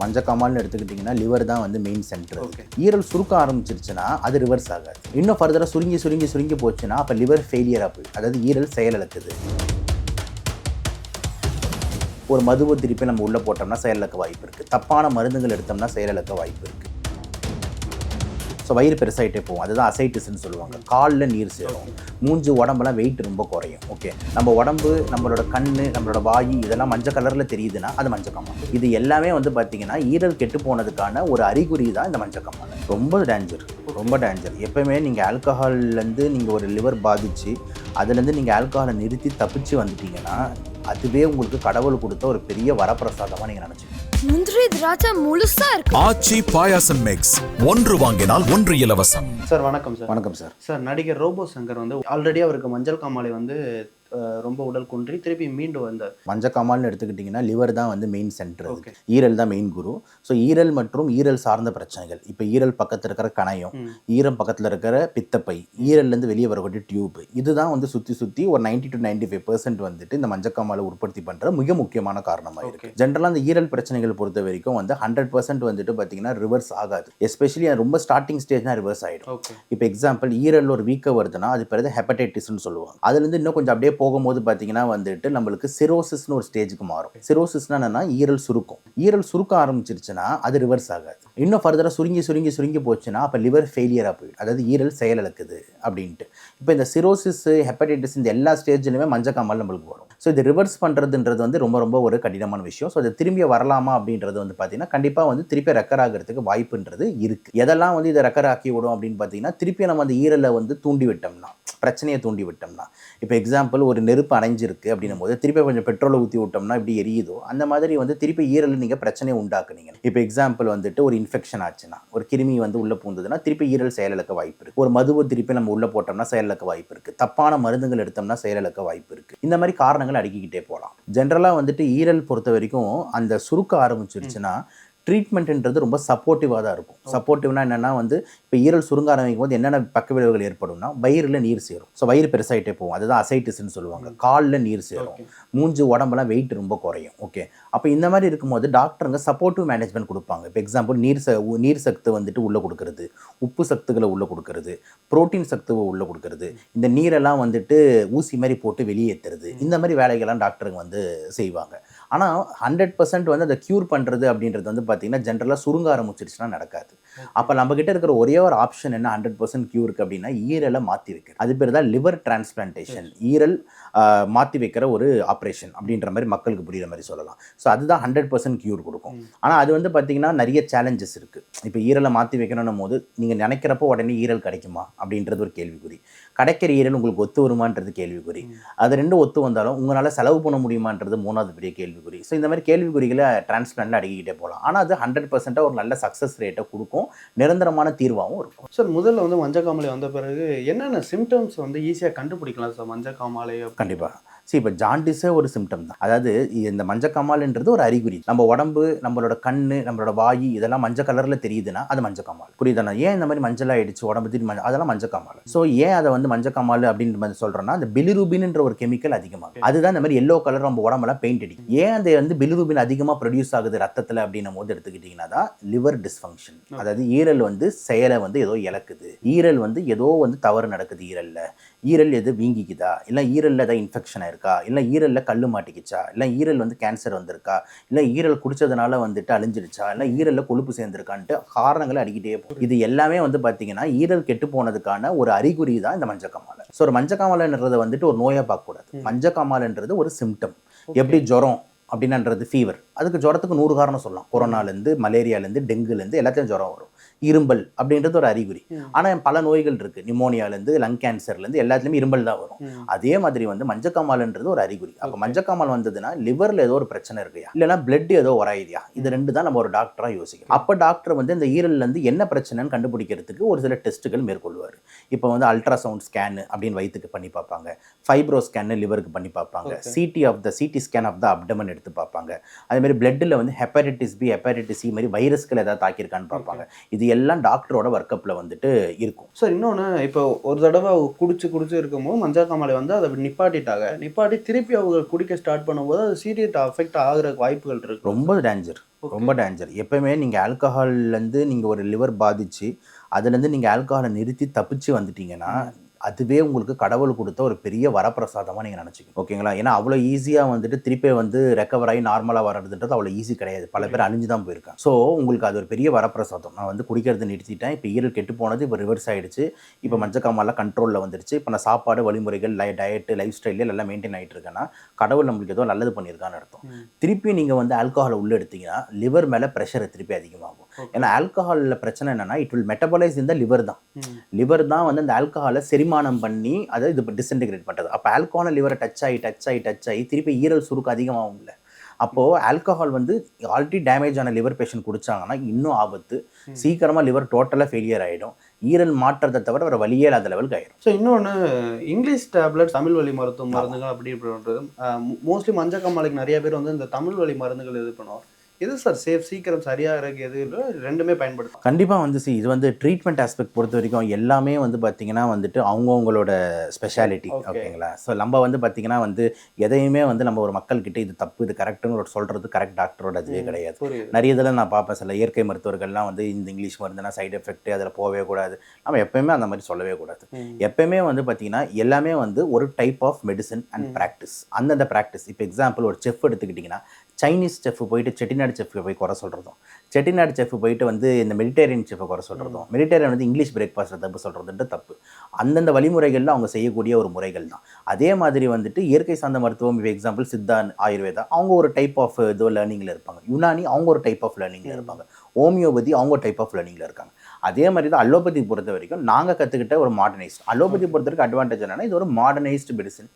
மஞ்சக்காமால்னு எடுத்துக்கிட்டிங்கன்னா லிவர் தான் வந்து மெயின் சென்டர். ஈரல் சுருக்க ஆரம்பிச்சிருச்சுன்னா அது ரிவர்ஸ் ஆகாது. இன்னும் ஃபர்தராக சுருங்கி சுருங்கி சுருங்கி போச்சுன்னா அப்போ லிவர் ஃபெயிலியராக போயிடும். அதாவது ஈரல் செயலிழக்குது ஒரு மதுவை திருப்பி நம்ம உள்ளே போட்டோம்னா செயலிழக்க வாய்ப்பு இருக்குது தப்பான மருந்துகள் எடுத்தோம்னா செயலிழக்க வாய்ப்பு இருக்குது ஸோ வயிறு பெருசாயிட்டே போகும். அதுதான் அசைட்டிஸ்ன்னு சொல்லுவாங்க. காலில் நீர் சேரும். மூஞ்சி உடம்பெல்லாம் வெயிட் ரொம்ப குறையும். ஓகே நம்ம உடம்பு நம்மளோட கண் நம்மளோட வாய் இதெல்லாம் மஞ்சள் கலரில் தெரியுதுன்னா அது மஞ்சக்காமல் இது எல்லாமே வந்து பார்த்தீங்கன்னா ஈரல் கெட்டு போனதுக்கான ஒரு அறிகுறி தான் இந்த மஞ்சக்காமல் ரொம்ப டேஞ்சர் ரொம்ப டேஞ்சர் எப்பவுமே நீங்கள் ஆல்கஹால்லேருந்து நீங்கள் ஒரு லிவர் பாதிச்சு அதுலேருந்து நீங்கள் ஆல்கஹாலை நிறுத்தி தப்பிச்சு வந்துட்டீங்கன்னா அதுவே உங்களுக்கு கடவுள் கொடுத்த ஒரு பெரிய வரப்பிரசாதமாக நீங்கள் நினச்சிக்கணும் முந்திரி திராட்சை முழுசா இருக்கு. ஆச்சி பாயாசம் மிக்ஸ் ஒன்று வாங்கினால் ஒன்று இலவசம். சார் வணக்கம் சார். வணக்கம் சார். சார் நடிகர் ரோபோ சங்கர் வந்து ஆல்ரெடி அவருக்கு மஞ்சள் காமாலை வந்து ரொம்ப உடல் குன்றி திருப்பி மீண்டு வந்தார். மஞ்சக்காமால்னு எடுத்துக்கிட்டிங்கன்னா லிவர் தான் வந்து மெயின் சென்டர். ஈரல் தான் மெயின் குரு. ஸோ ஈரல் மற்றும் ஈரல் சார்ந்த பிரச்சனைகள். இப்போ ஈரல் பக்கத்தில் இருக்கிற கணையம். ஈரம் பக்கத்தில் இருக்கிற பித்தப்பை ஈரல்லேருந்து வெளியே வரக்கூடிய டியூப் இதுதான் வந்து சுற்றி சுற்றி ஒரு 90 டு 95% ஃபைவ் பர்சன்ட் வந்துட்டு இந்த மஞ்சக்காமாலை உற்பத்தி பண்ணுற மிக முக்கியமான காரணமாக இருக்கு. Okay. ஜென்ரலாக அந்த ஈரல் பிரச்சனைகள் பொறுத்த வரைக்கும் வந்து ஹண்ட்ரட் பர்சன்ட் வந்துட்டு பார்த்தீங்கன்னா ரிவர்ஸ் ஆகாது. எஸ்பெஷலி ரொம்ப ஸ்டார்டிங் ஸ்டேஜ்னா ரிவர்ஸ் ஆகிடும் இப்போ எக்ஸாம்பிள் ஈரல் ஒரு வீக்கம் வருதுன்னா அது பிறகு ஹெப்படைட்டிஸ்னு சொல்லுவாங்க. அதுலேருந்து இன்னும் கொஞ்சம் அப்படியே போகும்போது பார்த்தீங்கன்னா வந்துட்டு நம்மளுக்கு சிரோசிஸ்னு ஒரு ஸ்டேஜுக்கு மாறும். சிரோசிஸ்னா என்னன்னா ஈரல் சுருக்கம். ஈரல் சுருக்க ஆரம்பிச்சிருச்சுன்னா அது ரிவர்ஸ் ஆகாது. இன்னும் ஃபர்தராக சுருங்கி சுருங்கி சுருங்கி போச்சுன்னா அப்போ லிவர் ஃபெயிலியராக போயிடும். அதாவது ஈரல் செயலிழக்குது அப்படின்ட்டு. இப்போ இந்த சிரோசிஸ் ஹெப்படைட்டிஸ் இந்த எல்லா ஸ்டேஜ்லையுமே மஞ்சக்காமல் நம்மளுக்கு வரும். ஸோ இது ரிவர்ஸ் பண்ணுறதுன்றது வந்து ரொம்ப ரொம்ப ஒரு கடினமான விஷயம். ஸோ அது திரும்பி வரலாமா அப்படின்றது வந்து பார்த்தீங்கன்னா கண்டிப்பாக வந்து திருப்பி ரெக்கர் ஆகிறதுக்கு வாய்ப்புன்றது இருக்குது எதெல்லாம் வந்து இதை ரெக்கர் ஆக்கி விடும் அப்படின்னு பார்த்தீங்கன்னா திருப்பி நம்ம அந்த ஈரலை வந்து தூண்டி விட்டோம்னா பிரச்சனையை தூண்டி விட்டோம்னா இப்போ எக்ஸாம்பிள் ஒரு நெருப்பு அணைஞ்சிருக்கு அப்படின்னும் போது திருப்பி கொஞ்சம் பெட்ரோலை ஊற்றி விட்டோம்னா இப்படி எரியுதோ அந்த மாதிரி வந்து திருப்பி ஈரல் நீங்கள் பிரச்சனையை உண்டாக்குனீங்க. இப்போ எக்ஸாம்பிள் வந்துட்டு ஒரு இன்ஃபெக்ஷன் ஆச்சுன்னா ஒரு கிருமி வந்து உள்ளே பூந்ததுன்னா திருப்பி ஈரல் செயலிழக்க வாய்ப்பு இருக்குது ஒரு மதுவை திருப்பி நம்ம உள்ளே போட்டோம்னா செயலிழக்க வாய்ப்பு இருக்குது தப்பான மருந்துகள் எடுத்தோம்னா செயலிழக்க வாய்ப்பு இருக்குது இந்த மாதிரி காரணங்கள் அடுக்கிக்கிட்டே போகலாம் ஜென்ரலாக வந்துட்டு ஈரல் பொறுத்த வரைக்கும் அந்த சுருக்க ஆரம்பிச்சிருச்சுன்னா ட்ரீட்மெண்ட்ன்றது ரொம்ப சப்போர்ட்டிவாக தான் இருக்கும். சப்போர்ட்டிவ்னா என்னென்னா வந்து இப்போ ஈரல் சுருங்க ஆரம்பிக்கும் போது என்னென்ன பக்க விளைவுகள் ஏற்படும்னா வயிறில் நீர் சேரும். ஸோ வயிறு பெருசாயிட்டே போகும். அதுதான் அசைட்டிஸ்ன்னு சொல்லுவாங்க. காலில் நீர் சேரும். மூஞ்சி உடம்பெல்லாம் வெயிட் ரொம்ப குறையும். ஓகே அப்போ இந்த மாதிரி இருக்கும்போது டாக்டருங்க சப்போர்ட்டிவ் மேனேஜ்மெண்ட் கொடுப்பாங்க. இப்போ எக்ஸாம்பிள் நீர் ச உ- நீர் சத்து வந்துட்டு உள்ளே கொடுக்கறது உப்பு சத்துக்களை உள்ளே கொடுக்கறது புரோட்டீன் சத்துவை உள்ளே கொடுக்கறது இந்த நீரெல்லாம் வந்துட்டு ஊசி மாதிரி போட்டு வெளியேற்றுறது இந்த மாதிரி வேலைகள்லாம் டாக்டருங்க வந்து செய்வாங்க. ஆனால் ஹண்ட்ரட் பர்சன்ட் வந்து அதை க்யூர் பண்ணுறது அப்படின்றது வந்து பார்த்தீங்கன்னா ஜென்ரலாக சுருங்க ஆரம்பிச்சிருச்சுன்னா நடக்காது. அப்போ நம்ம கிட்ட இருக்கிற ஒரே ஒரு ஆப்ஷன் என்ன ஹண்ட்ரட் பர்சன்ட் க்யூருக்கு அப்படின்னா ஈரலை மாற்றி வைக்கிறது. அது பேர் தான் லிவர் டிரான்ஸ்பிளான்டேஷன் ஈரல் மாற்றி வைக்கிற ஒரு ஆப்ரேஷன் அப்படின்ற மாதிரி மக்களுக்கு புரியுற மாதிரி சொல்லலாம். ஸோ அதுதான் ஹண்ட்ரட் பர்சன்ட் க்யூர் கொடுக்கும். ஆனால் அது வந்து பார்த்தீங்கன்னா நிறைய சேலஞ்சஸ் இருக்குது இப்போ ஈரலை மாற்றி வைக்கணும் போது நீங்கள் நினைக்கிறப்போ உடனே ஈரல் கிடைக்குமா? அப்படின்றது ஒரு கேள்விக்குறி. கிடைக்கிற ஈரல் உங்களுக்கு ஒத்து வருமான்றது கேள்விக்குறி. அது ரெண்டும் ஒத்து வந்தாலும் உங்களால் செலவு பண்ண முடியுமான்றது மூணாவது பெரிய கேள்விக்குறி. ஸோ இந்த மாதிரி கேள்விக்குறிகளை டிரான்ஸ்பிளான்ட்ல அடிக்கிட்டே போகலாம். ஆனால் அது ஹண்ட்ரட் பர்சன்ட்டாக ஒரு நல்ல சக்ஸஸ் ரேட்டை கொடுக்கும். நிரந்தரமான தீர்வாகவும் இருக்கும். சார் முதல்ல வந்து மஞ்சள் காமாலை வந்த பிறகு என்னென்ன சிம்டம்ஸ் வந்து ஈஸியாக கண்டுபிடிக்கலாம் சார் மஞ்சள் காமாலை கண்டிப்பாக சரி இப்போ ஜாண்டிஸே ஒரு சிம்டம் தான். அதாவது இந்த மஞ்சக்காமால்ன்றது ஒரு அறிகுறி. நம்ம உடம்பு நம்மளோட கண் நம்மளோட வாய் இதெல்லாம் மஞ்சள் கலரில் தெரியுதுன்னா அது மஞ்சக்காமால் புரியுதாண்ணா ஏன் இந்த மாதிரி மஞ்சள் ஆயிடுச்சு? உடம்பு திடீர்னு மஞ்சள் அதெல்லாம் மஞ்சக்காமால் ஸோ ஏன் அதை வந்து மஞ்சக்காமால் அப்படின்ற மாதிரி சொல்கிறோன்னா அந்த பிலிரூபின்ன்ற ஒரு கெமிக்கல் அதிகமாகும். அதுதான் இந்த மாதிரி எல்லோ கலர் நம்ம உடம்பெல்லாம் பெயிண்ட் அடிக்கும். ஏன் அந்த வந்து பிலிரூபின் அதிகமாக ப்ரொடியூஸ் ஆகுது ரத்தத்தில் அப்படின்னும் போது எடுத்துக்கிட்டிங்கன்னா தான் லிவர் டிஸ்ஃபங்க்ஷன் அதாவது ஈரல் வந்து செயலை வந்து ஏதோ இழக்குது. ஈரல் வந்து ஏதோ வந்து தவறு நடக்குது ஈரல்ல. ஈரல் எது வீங்கிக்குதா? இல்லை ஈரல்ல ஏதாவது இன்ஃபெக்ஷன் ஆயிருக்கா இல்லை ஈரல்ல கல்லு மாட்டிக்கிச்சா? இல்லை ஈரல் வந்து கேன்சர் வந்திருக்கா? இல்லை ஈரல் குடிச்சதுனால வந்துட்டு அழிஞ்சிருச்சா? இல்லை ஈரல்ல கொழுப்பு சேர்ந்திருக்கான்ட்டு காரணங்களை அடிக்கிட்டே போகும். இது எல்லாமே வந்து பார்த்தீங்கன்னா ஈரல் கெட்டு போனதுக்கான ஒரு அறிகுறி தான் இந்த மஞ்சக்காமாலை. ஸோ ஒரு மஞ்சக்காமாலைன்றதை வந்துட்டு ஒரு நோயாக பார்க்கக்கூடாது. மஞ்சக்காமாலைன்றது ஒரு சிம்டம் எப்படி ஜுரம் அப்படின்னுன்றது ஃபீவர் அதுக்கு ஜுரத்துக்கு நூறு காரணம் சொல்லலாம். கொரோனாலேருந்து மலேரியாலேருந்து டெங்குலேருந்து எல்லாத்தையும் ஜுரம் வரும். இரும்பல் அப்படின்றது ஒரு அறிகுறி. ஆனால் பல நோய்கள் இருக்குது நிமோனியாலேருந்து லங் கேன்சர்லேருந்து எல்லாத்துலேயுமே இரும்பல் தான் வரும். அதே மாதிரி வந்து மஞ்சக்காமால்ன்றது ஒரு அறிகுறி. அப்போ மஞ்சக்காமால் வந்ததுன்னா லிவரில் ஏதோ ஒரு பிரச்சனை இருக்குயா இல்லைன்னா பிளட் ஏதோ உராயுதியா? இது ரெண்டு தான் நம்ம ஒரு டாக்டராக யோசிக்கணும் அப்போ டாக்டர் வந்து இந்த ஈரல்லேருந்து என்ன பிரச்சனைன்னு கண்டுபிடிக்கிறதுக்கு ஒரு சில டெஸ்ட்டுகள் மேற்கொள்வார். இப்போ வந்து அல்ட்ராசவுண்ட் ஸ்கேன் அப்படின்னு வயிற்றுக்கு பண்ணி பார்ப்பாங்க. ஃபைப்ரோ ஸ்கேன் லிவருக்கு பண்ணி பார்ப்பாங்க. CT of the CT scan of the abdomen எடுத்து பார்ப்பாங்க. அதே மாதிரி மாதிரி பிளட்டில் வந்து ஹெப்படைட்டிஸ் பி ஹெப்படைட்டிஸ் சி மாதிரி வைரஸ்கள் ஏதாவது தாக்கியிருக்கான்னு பார்ப்பாங்க. இது எல்லாம் டாக்டரோட ஒர்க்கப்பில் வந்துட்டு இருக்கும். சார் இன்னொன்று இப்போ ஒரு தடவை குடிச்சு குடிச்சு இருக்கும்போது மஞ்சள் காமாலை வந்து அதை நிப்பாட்டிட்டாங்க. நிப்பாட்டி திருப்பி அவங்க குடிக்க ஸ்டார்ட் பண்ணும்போது அது சீரியஸ் அஃபெக்ட் ஆகுற வாய்ப்புகள் இருக்கு. ரொம்ப டேஞ்சர் ரொம்ப டேஞ்சர் எப்பவுமே நீங்கள் ஆல்கஹால்லேருந்து நீங்கள் ஒரு லிவர் பாதிச்சு அதுலேருந்து நீங்கள் ஆல்கஹாலை நிறுத்தி தப்பிச்சு வந்துட்டீங்கன்னா அதுவே உங்களுக்கு கடவுள் கொடுத்த ஒரு பெரிய வரப்பிரசாதமாக நீங்கள் நினச்சிக்கணும். ஓகேங்களா? ஏன்னா அவ்வளோ ஈஸியாக வந்துட்டு திருப்பி வந்து ரெக்கவர் ஆகி நார்மலாக வர்றதுன்றது அவ்வளோ ஈஸி கிடையாது. பல பேர் அழிஞ்சு தான் போயிருக்காங்க. ஸோ உங்களுக்கு அது ஒரு பெரிய வரப்பிரசாதம். நான் வந்து குடிக்கிறத நிறுத்திட்டேன். இப்போ ஈரல் கெட்டு போனது இப்போ ரிவர்ஸ் ஆயிடுச்சு. இப்போ மஞ்சக்காமெல்லாம் கண்ட்ரோலில் வந்துருச்சு. இப்போ நான் சாப்பாடு வழிமுறைகள் லை டயட்டு லைஃப் ஸ்டைலில் எல்லாம் மெயின்டைன் ஆகிட்டு இருக்கேன்னா கடவுள் நம்மளுக்கு ஏதோ நல்லது பண்ணியிருக்கான்னு அர்த்தம். திருப்பி நீங்கள் வந்து ஆல்கஹாலை உள்ளே எடுத்தீங்கன்னா லிவர் மேலே ப்ரெஷர் திருப்பி அதிகமாகும். ஏன்னா ஆல்கஹாலில் பிரச்சனை என்னன்னா இட் வில் மெட்டபலைஸ் இந்த லிவர் தான். லிவர் தான் வந்து அந்த ஆல்கஹாலை செரிமானம் பண்ணி அதை இது டிஸ்இன்டிகிரேட் பண்ணுறது அப்போ ஆல்கஹாலை லிவரை டச் ஆகி டச் ஆகி டச் ஆகி திருப்பி ஈரல் சுருக்கு அதிகமாகும்ல. அப்போது ஆல்கஹால் வந்து ஆல்ரெடி டேமேஜ் ஆன லிவர் பேஷண்ட் குடிச்சாங்கன்னா இன்னும் ஆபத்து. சீக்கிரமாக லிவர் டோட்டலாக ஃபெயிலியர் ஆகிடும் ஈரல் மாற்றத்தை தவிர வேறு வழியே இல்லாத லெவலுக்கு ஆயிடும் ஸோ இன்னொன்று இங்கிலீஷ் டேப்லெட் தமிழ் வழி மருத்துவ மருந்துகள் அப்படி இப்படின்றது மோஸ்ட்லி மஞ்சள் காமாலைக்கு நிறைய பேர் வந்து இந்த தமிழ் வழி மருந்துகள் இது பண்ணுவோம் எது சார் சேஃப் சீக்கிரம் சரியாக இருக்கு எது இல்லை ரெண்டுமே பயன்படுத்தும் கண்டிப்பாக வந்து see இது வந்து ட்ரீட்மெண்ட் ஆஸ்பெக்ட் பொறுத்த வரைக்கும் எல்லாமே வந்து பார்த்தீங்கன்னா வந்துட்டு அவங்கவுங்களோட ஸ்பெஷாலிட்டி. ஓகேங்களா? ஸோ நம்ம வந்து பார்த்தீங்கன்னா வந்து எதையுமே வந்து நம்ம ஒரு மக்கள்கிட்ட இது தப்பு இது கரெக்டுன்னு சொல்கிறது கரெக்ட் டாக்டரோட அதுவே கிடையாது. நிறைய இதில் நான் பார்ப்பேன் சில இயற்கை மருத்துவர்கள்லாம் வந்து இந்த இங்கிலீஷ் மருந்துனா சைடு எஃபெக்ட் அதில் போகவே கூடாது. நம்ம எப்பயுமே அந்த மாதிரி சொல்லவே கூடாது. எப்பயுமே வந்து பார்த்தீங்கன்னா எல்லாமே வந்து ஒரு type of medicine and practice அந்தந்த ப்ராக்டிஸ் இப்போ எக்ஸாம்பிள் ஒரு செஃப் எடுத்துக்கிட்டிங்கன்னா சைனீஸ் செஃப் போயிட்டு செட்டிநாடு செஃப் போய் குறை சொல்கிறதும் செட்டிநாடு செஃப் போயிட்டு வந்து இந்த மெடிடேரியன் செஃப்பை குறை சொல்கிறதும் மெடிடேரியன் வந்து இங்கிலீஷ் பிரேக்ஃபாஸ்ட்டை தப்பு சொல்கிறதுன்ட்டு தப்பு. அந்தந்த வழிமுறைகளில் அவங்க செய்யக்கூடிய ஒரு முறைகள் தான். அதே மாதிரி வந்துட்டு இயற்கை சார்ந்த மருத்துவம் இப்போ எக்ஸாம்பிள் சித்தா ஆயுர்வேதா அவங்க ஒரு டைப் ஆஃப் இது லேர்னிங்கில் இருப்பாங்க. யுனானி அவங்க ஒரு டைப் ஆஃப் லேர்னிங்கில் இருப்பாங்க. ஹோமியோபதி அவங்க டைப் ஆஃப் லேர்னிங்கில் இருக்காங்க. அதே மாதிரி தான் அலோபதி பொறுத்த வரைக்கும் நாங்கள் கற்றுக்கிட்ட ஒரு மாடர்னைஸ்ட் அலோபதி பொறுத்த வரைக்கும் அட்வான்டேஜ் என்னன்னா இது ஒரு modernised medicine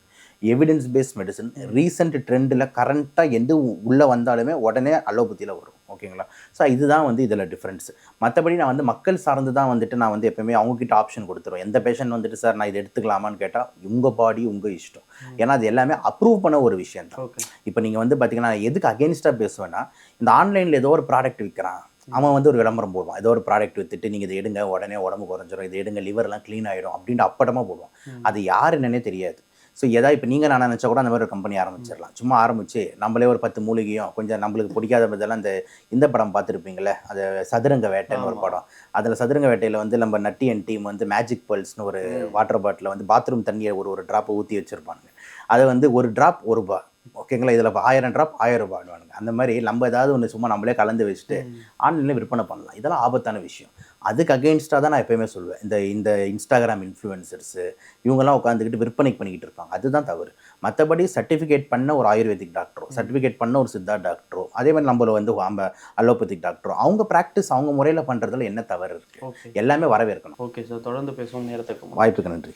evidence based medicine recent ட்ரெண்டில் கரண்ட்டாக எது உள்ளே வந்தாலுமே உடனே அலோபதியில் வரும். ஓகேங்களா ஸோ இதுதான் வந்து இதில் டிஃப்ரென்ஸ் மற்றபடி நான் வந்து மக்கள் சார்ந்து தான் வந்துட்டு நான் வந்து எப்பவுமே அவங்கக்கிட்ட ஆப்ஷன் கொடுத்துருவேன். எந்த பேஷண்ட் வந்துட்டு சார் நான் இதை எடுத்துக்கலாமான்னு கேட்டால் உங்கள் பாடி உங்கள் இஷ்டம். ஏன்னா அது எல்லாமே அப்ரூவ் பண்ண ஒரு விஷயம் தான். ஓகே இப்போ நீங்கள் வந்து பார்த்தீங்கன்னா எதுக்கு அகேன்ஸ்டாக பேசுவேன்னா இந்த ஆன்லைனில் ஏதோ ஒரு ப்ராடக்ட் விற்கிறான் அவன் வந்து ஒரு விளம்பரம் போடுவான். ஏதோ ஒரு ப்ராடக்ட் வித்துட்டு நீங்கள் இதை எடுங்க உடனே உடம்பு குறைஞ்சிரும். இதை எடுங்க லிவர்லாம் க்ளீன் ஆகிடும் அப்படின்ட்டு அப்பட்டமாக போடுவான். அது யார் என்னன்னே தெரியாது. ஸோ எதா இப்போ நீங்கள் நான் நினச்சா கூட அந்த மாதிரி ஒரு கம்பெனி ஆரம்பிச்சிடலாம். சும்மா ஆரம்பிச்சு நம்மளே ஒரு பத்து மூலிகையும் கொஞ்சம் நம்மளுக்கு பிடிக்காத இதெல்லாம் இந்த இந்த படம் பார்த்துருப்பீங்களே அது சதுரங்க வேட்டைன்னு ஒரு. படம். அதில் சதுரங்க வேட்டையில் வந்து நம்ம நட்டி அண்ட் டீம் வந்து மேஜிக் பல்ஸ்னு ஒரு வாட்டர் பாட்டில் வந்து பாத்ரூம் தண்ணியை ஒரு ஒரு ட்ராப்பை ஊற்றி வச்சுருப்பாங்க அதை வந்து ஒரு ட்ராப் ஒரு ரூபா. ஓகேங்களா இதில் ஆயிரம் ட்ராப் ஆயிரம் ரூபாய்னுவானுங்க அந்த மாதிரி நம்ம ஏதாவது ஒன்று சும்மா நம்மளே கலந்து வச்சுட்டு ஆன்லைனில் விற்பனை பண்ணலாம். இதெல்லாம் ஆபத்தான விஷயம். அதுக்கு அகெயின்ஸ்டாக தான் நான் எப்பயுமே சொல்லுவேன் இந்த இந்த இன்ஸ்டாகிராம் இன்ஃப்ளூயன்சர்ஸு இவங்கெல்லாம் உட்காந்துக்கிட்டு விற்பனை பண்ணிக்கிட்டு இருப்பாங்க. அதுதான் தவறு. மற்றபடி சர்டிஃபிகேட் பண்ண ஒரு ஆயுர்வேதிக் டாக்டரோ சர்டிஃபிகேட் பண்ண ஒரு சித்தா டாக்டரோ அதே மாதிரி நம்மள வந்து நம்ம அலோபதிக் டாக்டரோ அவங்க ப்ராக்டிஸ் அவங்க முறையில் பண்ணுறதுல என்ன தவறு இருக்குது எல்லாமே வரவேற்கணும். ஓகே சார் தொடர்ந்து பேசுவோம். நேரத்துக்கு வாய்ப்புக்கு நன்றி.